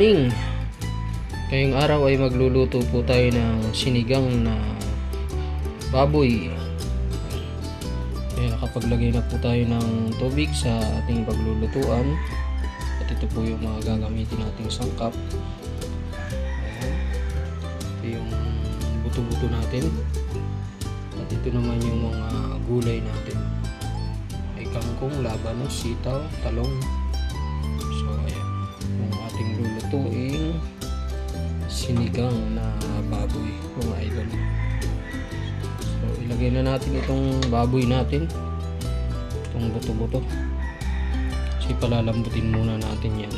morning! Ngayong araw ay magluluto po tayo ng sinigang na baboy. Kaya nakapaglagay na po tayo ng tubig sa ating paglulutuan. At ito po yung mga gagamitin nating sangkap. Ayan. Ito yung buto-buto natin. At ito naman yung mga gulay natin. May kangkong, labanos, sitaw, talong. Lulutuing sinigang na baboy mga idol. So ilagay na natin itong baboy natin. Itong buto-buto. Kasi palalambutin muna natin yan.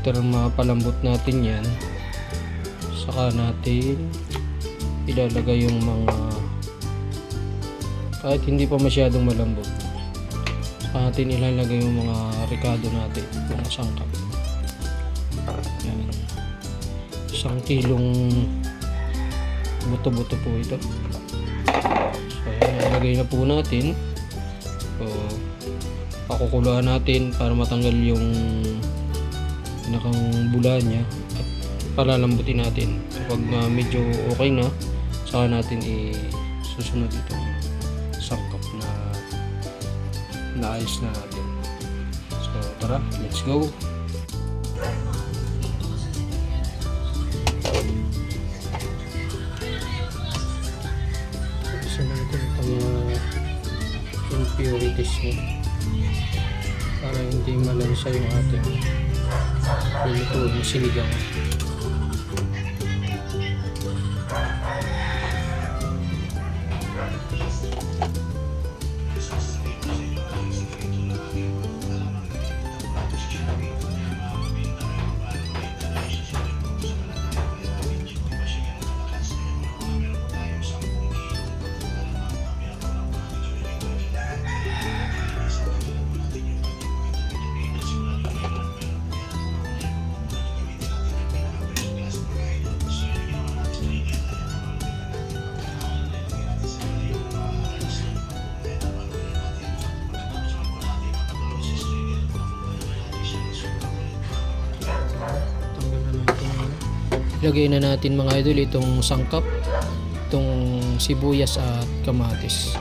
After mapalambot natin yan, saka natin ilalagay yung mga kahit hindi pa masyadong malambot. Natin ilalagay yung mga ricado natin mga sangkap. Yan isang kilong buto-buto po ito. So ilalagay na po natin. So pakukuluan natin para matanggal yung pinakang bula niya at palalambutin natin. Kapag uh, medyo okay na saka natin i-susunod itong sangkap na naayos na natin. So tara let's go. Isa natin itong mga impurities mo para hindi malansa yung ating lulutuin sinigang Lagay na natin mga idol itong sangkap, itong sibuyas at kamatis.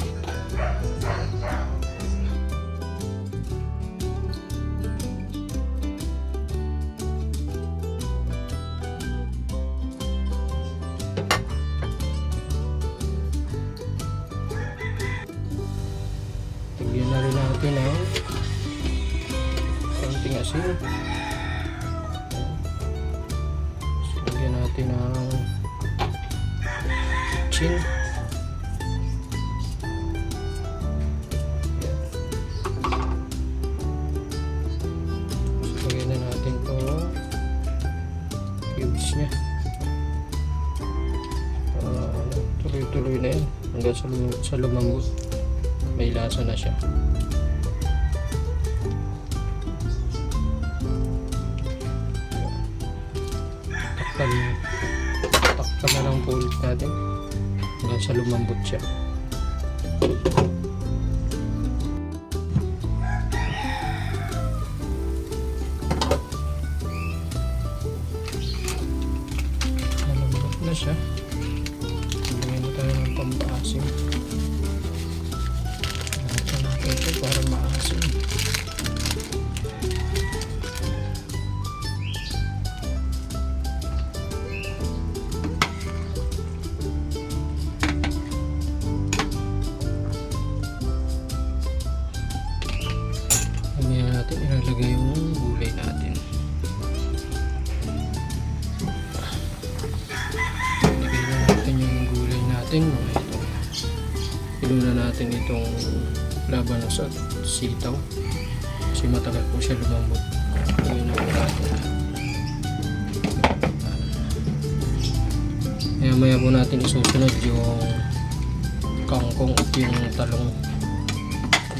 Tigyan na rin natin ang konting asin. Chin. Lagyan na natin to cubes niya. Ano, tuloy-tuloy na yan hanggang sa, lum- sa lumambot. May lasa na siya. takpan takpan na lang po ulit natin hanggang sa lumambot siya. Malambot na siya. Lagyan na tayo ng pampaasim. Lagyan natin ito para maasim natin. ito. Iluna natin itong labanos at sitaw. Kasi matagal po siya lumambot. Na po natin. Maya maya po natin isusunod yung kangkong at yung talong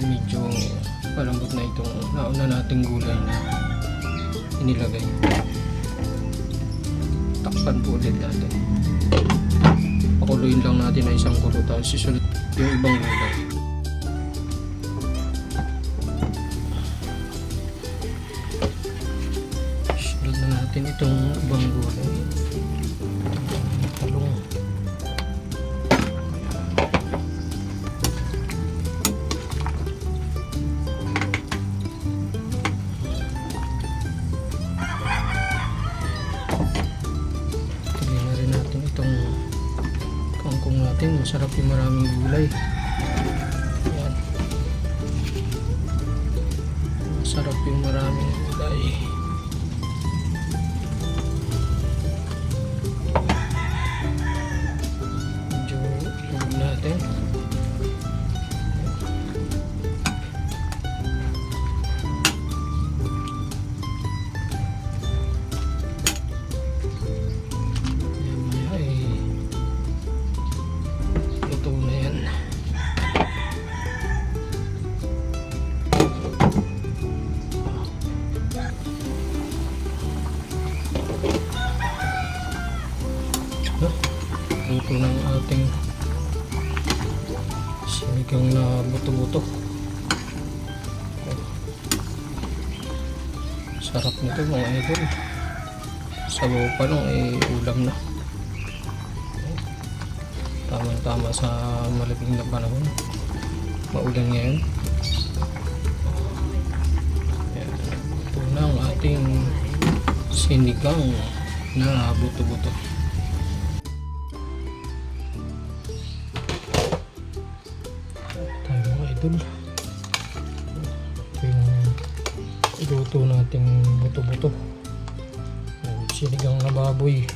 medyo malambot na itong nauna nating gulay na inilagay takpan po ulit natin pakuluin lang natin na isang kulo tapos susunod yung ibang gulay. Sunod na natin itong ibang gulay. Natin. Masarap yung maraming gulay. Luto ng ating sinigang na buto-buto. Sarap nito mga idol. Sabaw pa lang eh ulam na. Tama-tama sa malamig na panahon. Maulan ngayon. Yan. Ito na ang ating sinigang na buto-buto. Idol. Ito yung iluto nating buto-buto. Sinigang na baboy.